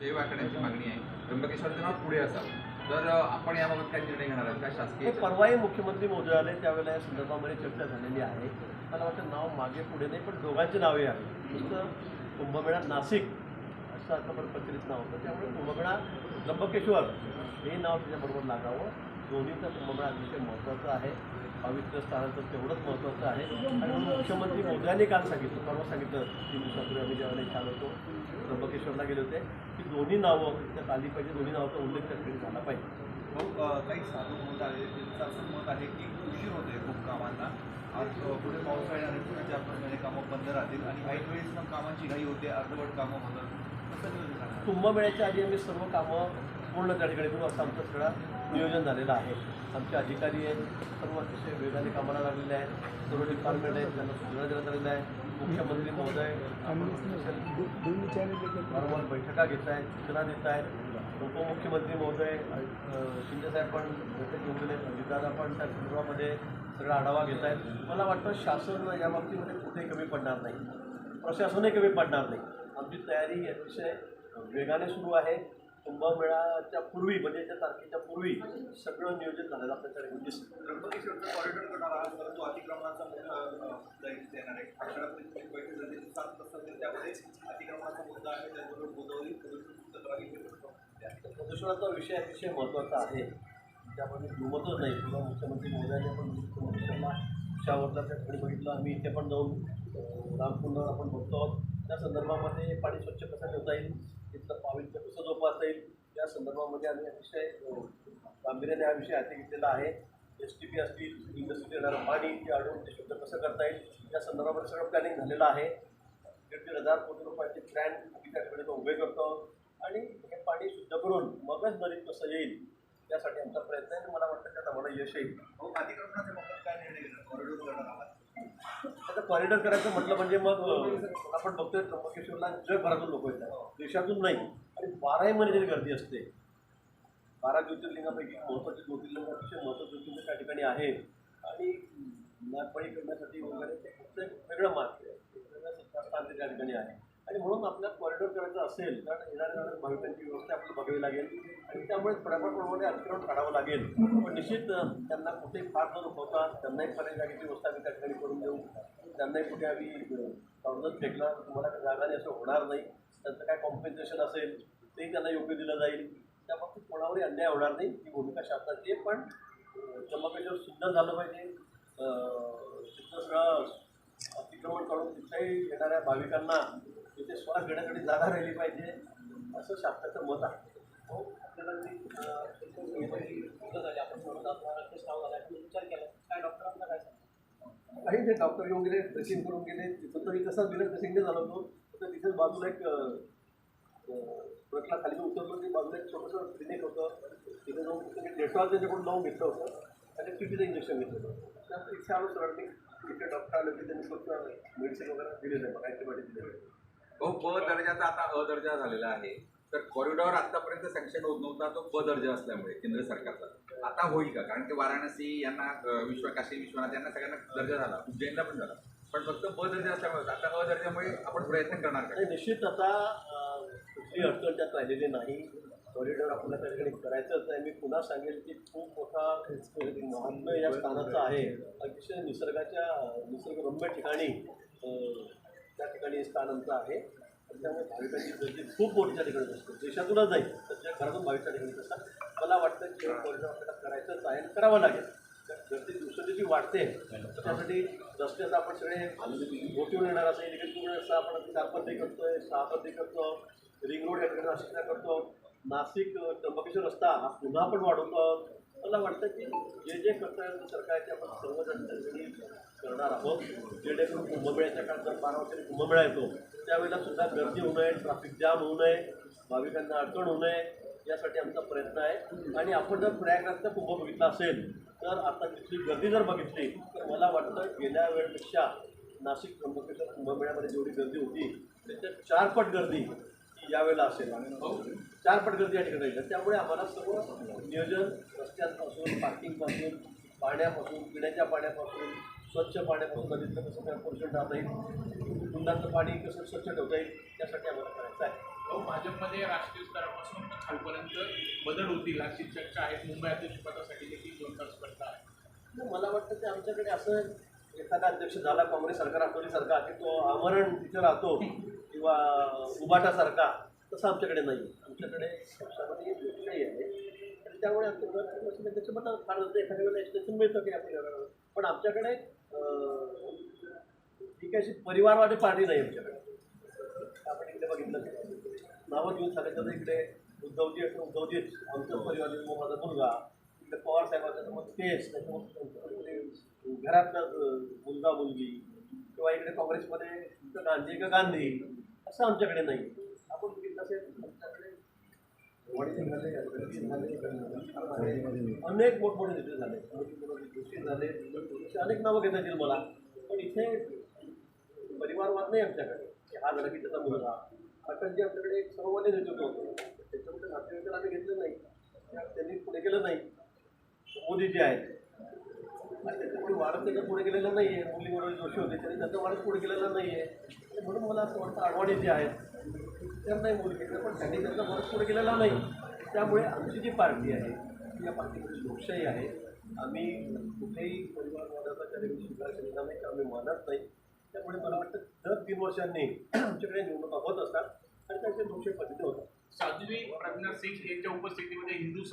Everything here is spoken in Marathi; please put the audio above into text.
शेव आखण्याची मागणी आहे. त्र्यंबकेश्वरचं नाव पुढे असावं. तर आपण याबाबत काय निर्णय घेणार आहात? का शासकीय हे परवाही मुख्यमंत्री महोदय आले त्यावेळेला या संदर्भामध्ये चर्चा झालेली आहे. मला वाटतं नाव मागे पुढे नाही पण दोघांची नावे आहे. नुसतं कुंभमेळा नाशिक असं आतापर्यंत प्रचलित नाव होतं. त्यामुळे कुंभमेळा त्र्यंबकेश्वर हे नाव त्याच्याबरोबर लागावं. दोन्हीचा कुंभमेळा अतिशय महत्त्वाचा आहे. पवित्र स्थानाचं तेवढंच महत्त्वाचं आहे. आणि म्हणून मुख्यमंत्री मोदयांनी काल सांगितलं परवा सांगितलं तीन दिवसापूर्वी आम्ही ज्यावेळेला आलो होतो. त्र्यंबकेश्वरला गेले होते. की दोन्ही नावं त्यात आली पाहिजे दोन्ही नावाचा उल्लेख त्या ठिकाणी झाला पाहिजे. काही साधू मत आहे त्यांचं असं मत आहे की उशीर होते खूप कामांना. आज पुढे पावसाळी आणि पुढे चार पाच महिने कामं बंद राहतील आणि काही वेळेस ना कामांची घाई होते अर्धवट कामं होतात? कुंभमेळ्याच्या आधी आम्ही सर्व कामं पूर्ण त्या ठिकाणी करू असं आमचं सगळं नियोजन झालेलं आहे. आमचे अधिकारी आहेत. सर्व अतिशय वेगाने कामाला लागलेले आहेत. सर्व डिपार्टमेंट आहेत. त्यांना सूचना देण्यात आलेल्या आहे मुख्यमंत्री महोदय वारंवार बैठका घेत आहेत सूचना देत आहेत. उपमुख्यमंत्री महोदय शिंदेसाहेब पण बैठक घेऊन गेले अजितदादा पण त्या संदर्भामध्ये सगळा आढावा घेत आहेत. मला वाटतं शासन या बाबतीमध्ये कुठेही कमी पडणार नाही. प्रशासनही कमी पडणार नाही. आमची तयारी अतिशय वेगाने सुरू आहे. कुंभमेळाच्या पूर्वी म्हणजे त्या तारखेच्या पूर्वी सगळं नियोजन झालेलं आपल्याकडे म्हणजे दिसतं त्र्यंबकेश्वरचं कॉरिडॉर करणार आहात परंतु अतिक्रमणाचा मुद्दा देणार आहे. बैठक झाली सात तास असेल त्यामध्ये अतिक्रमणाचा मुद्दा आहे त्याचबरोबर गोदावरी प्रदूषण प्रदूषणाचा विषय अतिशय महत्त्वाचा आहे. त्यामध्ये दुमतच नाही. किंवा मुख्यमंत्री महोदयाने पण मुख्यमंत्र्यांना शावरला त्या ठिकाणी बघितलं आम्ही इथे पण जाऊन रामकुंडावर आपण बघतो आहोत. त्या संदर्भामध्ये पाणी स्वच्छ कसं ठेवता येईल? तर पावित्र्य कसं जोपासता येईल? या संदर्भामध्ये आम्ही अतिशय गांभीर्याने हा विषय हाती घेतलेला आहे. एस टी पी असतील इंडस्ट्रीत येणारं पाणी ते अडवून ते शुद्ध कसं करता येईल? या संदर्भामध्ये सगळं प्लॅनिंग झालेलं आहे. दीड दीड हजार कोटी रुपयाचे प्लॅन आम्ही त्या ठिकाणी तो उभे करतो. आणि हे पाणी शुद्ध करून मगच नदीत कसं येईल यासाठी आमचा प्रयत्न आहे आणि मला वाटतं त्यात आम्हाला यश येईल. आता कॉरिडॉर करायचं म्हटलं म्हणजे मग आपण बघतोय त्र्यंबकेश्वरला जगभरातून लोक येतात. देशातून नाही. आणि बाराही महिने जरी गर्दी असते. बारा ज्योतिर्लिंगापैकी महत्त्वाचे ज्योतिर्लिंग अतिशय महत्त्वाचे ज्योतिर्लिंग त्या ठिकाणी आहे. आणि नागपणी करण्यासाठी वगैरे ते फक्त एक वेगळं मार्ग वेगळं सत्तास्थान त्या ठिकाणी आहे. आणि म्हणून आपल्याला कॉरिडॉर करायचं असेल तर येणाऱ्या जाणाऱ्या भाविकांची व्यवस्था आपल्याला बघावी लागेल. आणि त्यामुळे थोड्याफार प्रमाणे अतिक्रमण काढावं लागेल. पण निश्चित त्यांना कुठेही फार न रुखवता त्यांनाही पर्याय जागेची व्यवस्था आम्ही त्या ठिकाणी करून देऊ. त्यांनाही कुठे आम्ही कर्जत फेकला तुम्हाला काही जागा नाही असं होणार नाही. त्यांचं काय कॉम्पेन्सेशन असेल तेही त्यांना योग्य दिलं जाईल. त्या बाबतीत कोणावरही अन्याय होणार नाही ही भूमिका शासनाची आहे पण अं, सिद्ध झालं पाहिजे. तिथं सगळं अतिक्रमण करून तिथेही येणाऱ्या भाविकांना तिथे स्वतः घेण्यासाठी जागा राहिली पाहिजे असं शासनाचं मत आहे हो आपल्याला मी, अं, मुलं झाली, आपण थोडं आपल्याला तेच नाव झालं आहे. विचार केला काय डॉक्टरांना काय सांगू? काही ते डॉक्टर येऊन गेले ड्रेसिंग करून गेले तिथं तरी तसाच बिना ड्रेसिंगने झाला होतो तर तिथेच बाजूला एक ट्रकला खाली उतरलो. की बाजूला एक छोटंसं क्लिनिक होतं. तिथे जाऊन मी डेटॉल त्याच्याकडून लावून घेतलं होतं आणि टीटीचं इंजेक्शन घेतलं होतं. त्यानंतर इथे आलो सरळनी इथे डॉक्टर आले की त्यांनी स्वतः मेडिसिन वगैरे दिलेलं आहे मग अँटीबायोटिक दिलेलं आहे. भाऊ ब दर्जाचा आता अ दर्जा झालेला आहे. तर कॉरिडॉर आतापर्यंत सँक्शन होत नव्हता तो ब दर्जा असल्यामुळे केंद्र सरकारचा. आता होईल का? कारण की वाराणसी यांना विश्व काशी विश्वनाथ यांना सगळ्यांना दर्जा झाला. उज्जैनला पण झाला. पण फक्त ब दर्जा असल्यामुळे आता अ दर्जामुळे आपण प्रयत्न करणार का? निश्चित आता कुठली अडचण त्यात राहिलेली नाही. कॉरिडॉर आपल्याला त्या ठिकाणी करायचंच आहे. मी पुन्हा सांगेल की खूप मोठा महात्म्य या स्थानाचं आहे. अतिशय निसर्गाच्या निसर्गरम्य ठिकाणी त्या ठिकाणी हे स्थान आमचं आहे. त्यामुळे भाविकांची गर्दी खूप मोठ्या ठिकाणी असते देशातूनच जाईल तर घरातून भाविकच्या ठिकाणी असतात मला वाटतं की परिणाम आपल्याला करायचं आहे करावं लागेल. गर्दी दिवसेदिवशी वाढते तर त्यासाठी रस्त्याचं आपण सगळे मोठीवर येणार असं इलेक्ट्रिक रस्ता आपण चार करतो आहे सहा करतो रिंग रोड या ठिकाणी नाशिकला करतो. नाशिक त्र्यंबकेश्वर रस्ता हा पुन्हा आपण वाढवतो. मला वाटतं की जे जे कर्तव्य सरकारचे आपण सर्वजण करणार आहोत. जेणेकरून कुंभमेळ्याच्या काळात जर बारा कुंभमेळा येतो. त्यावेळेला सुद्धा गर्दी होऊ नये ट्रॅफिक जाम होऊ नये भाविकांना अडचण होऊ नये यासाठी आमचा प्रयत्न आहे. आणि आपण जर प्रयागराजचा कुंभ बघितला असेल तर आता तिथली गर्दी जर बघितली तर मला वाटतं गेल्या वेळेपेक्षा नाशिक त्र्यंबकेश्वर कुंभमेळ्यामध्ये जेवढी गर्दी होती त्याच्या चारपट गर्दी यावेळेला असेल चारपट गर्दी या ठिकाणी राहील त्यामुळे आम्हाला सर्व नियोजन रस्त्यांपासून पार्किंगपासून पाण्यापासून पिण्याच्या पाण्यापासून स्वच्छ पाण्यापासून नदीतलं कसं काय पोल्युशन राहता येईल कुंडाचं पाणी कसं स्वच्छ ठेवता येईल यासाठी आम्हाला करायचं आहे. अहो, भाजपमध्ये राष्ट्रीय स्तरापासून तर खालपर्यंत बदल होतील अशी चर्चा आहे. मुंबई अध्यक्षपदासाठी देखील जोरदार स्पर्धा आहे. मला वाटतं ते आमच्याकडे असं एखादा अध्यक्ष झाला काँग्रेस सरकार राष्ट्रवादीसारखा की तो आमरण तिथे राहतो किंवा उबाटासारखा तसं आमच्याकडे नाही. आमच्याकडे पक्षामध्ये लोकशाही आहे. आणि त्यामुळे आमच्या दर तीन फार होतं एखाद्या वेळेला एक्सटेन्शन मिळतं की आपल्याला पण आमच्याकडे ठीक आहे अशी परिवारवादी पार्टी नाही आमच्याकडे. आपण इकडे बघितलं नावं घेऊन सांगायचं तर इकडे उद्धवजी असं उद्धवजीच आमचं परिवार माझा मुलगा इकडे पवार साहेबांचा मग तेच. त्याच्यामध्ये घरातलं मुलगा मुलगी किंवा इकडे काँग्रेसमध्ये गांधी का गांधी? असं आमच्याकडे नाही. आपण आमच्याकडे अनेक मोठमोठे नेते झाले. जोशी झाले असे अनेक नावं घेता येतील मला. पण इथे परिवारवाद नाही आमच्याकडे. की हा झाला की त्याचा मुलगा. अटलजी आमच्याकडे एक सर्वमान्य नेतृत्व होतं त्याच्यामध्ये नातेवाईकाला आम्ही घेतलं नाही. त्यांनी पुढे केलं नाही. मोदी जे आहेत. त्याच्यामुळे वाढत त्याच्या पुढे गेलेलं नाही आहे मुली म्हणून जोशी होते त्यांनी त्याचं वाढत पुढे गेलेलं नाही आहे म्हणून मला असं वाटतं आडवाणी जे आहेत तर नाही मुलगी पण त्यांनी त्यांचा वाढत पुढे गेलेला नाही. त्यामुळे आमची जी पार्टी आहे या पार्टीमध्ये लोकशाही आहे. आम्ही कुठेही परिवारवादाचा कधी स्वीकार केलेला नाही आम्ही मानत नाही. त्यामुळे मला वाटतं दर तीन वर्षांनी आमच्याकडे निवडणुका होत असतात आणि त्यांच्या लोकशाही पद्धती होतात. साध्वी प्रज्ञा सिंग यांच्या उपस्थितीमध्ये हिंदू